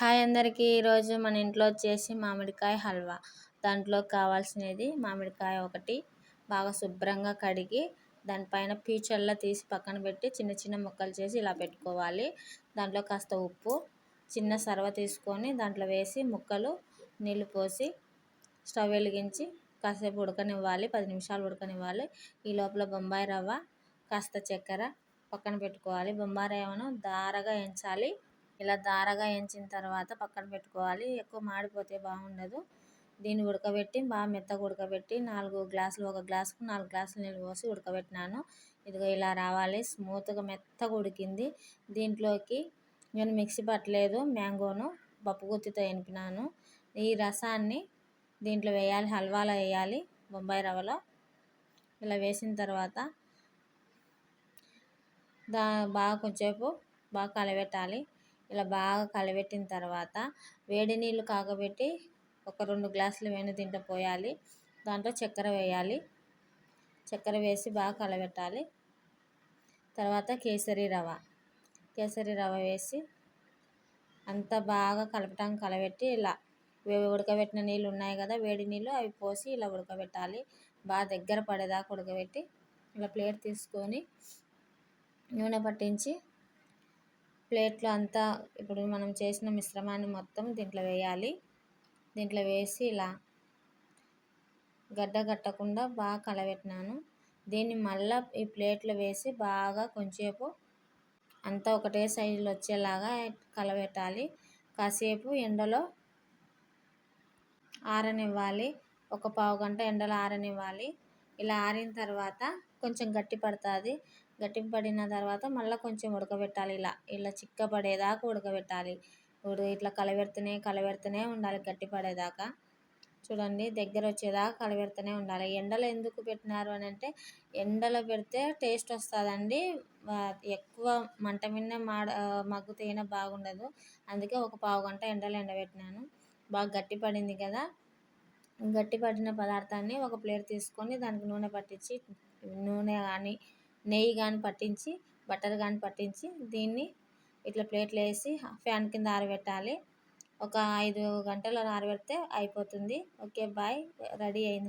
Hi అందరికీ. ఈరోజు మన ఇంట్లో వచ్చేసి మామిడికాయ హల్వా. దాంట్లో కావాల్సినది మామిడికాయ ఒకటి బాగా శుభ్రంగా కడిగి దానిపైన పీచల్లా తీసి పక్కన పెట్టి చిన్న చిన్న ముక్కలు చేసి ఇలా పెట్టుకోవాలి. దాంట్లో కాస్త ఉప్పు చిన్న సర్వ తీసుకొని దాంట్లో వేసి ముక్కలు నీళ్ళు పోసి స్టవ్ వెలిగించి కాసేపు ఉడకనివ్వాలి. పది నిమిషాలు ఉడకనివ్వాలి. ఈ లోపల బొంబాయి రవ్వ కాస్త చక్కెర పక్కన పెట్టుకోవాలి. బొంబాయి రవ్వను దారగా ఎంచాలి. ఇలా దారగా ఎంచిన తర్వాత పక్కన పెట్టుకోవాలి. ఎక్కువ మాడిపోతే బాగుండదు. దీన్ని ఉడకబెట్టి బాగా మెత్తగా ఉడకబెట్టి నాలుగు గ్లాసులు ఒక గ్లాసుకు నాలుగు గ్లాసులు నీళ్ళు పోసి ఉడకబెట్టినాను. ఇదిగో ఇలా రావాలి. స్మూత్గా మెత్తగా ఉడికింది. దీంట్లోకి నేను మిక్సీ పట్టలేదు మ్యాంగోను పప్పు గుత్తితో ఎనిపినాను ఈ రసాన్ని దీంట్లో వేయాలి. హల్వాలో వేయాలి. బొంబాయి రవ్వలో. ఇలా వేసిన తర్వాత దా బాగా కొంచెంసేపు బాగా కలబెట్టాలి. ఇలా బాగా కలబెట్టిన తర్వాత వేడి నీళ్ళు కాగబెట్టి ఒక రెండు గ్లాసులు వెనుదింట పోయాలి. దాంట్లో చక్కెర వేయాలి. చక్కెర వేసి బాగా కలబెట్టాలి. తర్వాత కేసరి రవ్వ. కేసరి రవ్వ వేసి అంతా బాగా కలపటం కలబెట్టి ఇలా ఉడకబెట్టిన నీళ్ళు ఉన్నాయి కదా వేడి నీళ్ళు అవి పోసి ఇలా ఉడకబెట్టాలి. బాగా దగ్గర పడేదాకా ఉడకబెట్టి ఇలా ప్లేట్ తీసుకొని నూనె పట్టించి ప్లేట్లో అంతా ఇప్పుడు మనం చేసిన మిశ్రమాన్ని మొత్తం దీంట్లో వేయాలి. దీంట్లో వేసి ఇలా గడ్డ కట్టకుండా బాగా కలబెట్టినాను. దీన్ని మళ్ళీ ఈ ప్లేట్లో వేసి బాగా కొంచెంసేపు అంతా ఒకటే సైజులో వచ్చేలాగా కలబెట్టాలి. కాసేపు ఎండలో ఆరనివ్వాలి. ఒక పావు గంట ఎండలో ఆరనివ్వాలి. ఇలా ఆరిన తర్వాత కొంచెం గట్టి పడుతుంది. గట్టి పడిన తర్వాత మళ్ళీ కొంచెం ఉడకబెట్టాలి. ఇలా ఇలా చిక్కబడేదాకా ఉడకబెట్టాలి. ఇప్పుడు ఇట్లా కలబెడుతూనే కలబెడుతూనే ఉండాలి గట్టి పడేదాకా చూడండి దగ్గర వచ్చేదాకా కలబెడుతూనే ఉండాలి. ఎండలో ఎందుకు పెట్టినారు అని అంటే ఎండలో పెడితే టేస్ట్ వస్తుందండి. ఎక్కువ మంట మీదనే మాడ మగ్గుతేనే బాగుండదు. అందుకే ఒక పావు గంట ఎండలో ఎండబెట్టినాను. బాగా గట్టి పడింది కదా. గట్టి పడిన పదార్థాన్ని ఒక ప్లేట్ తీసుకొని దానికి నూనె పట్టించి నూనె కానీ నెయ్యి కానీ పట్టించి బటర్ కానీ పట్టించి దీన్ని ఇట్లా ప్లేట్లో వేసి ఫ్యాన్ కింద ఆరబెట్టాలి. ఒక ఐదు గంటలు ఆరబెడితే అయిపోతుంది. Okay bye. రెడీ అయింది.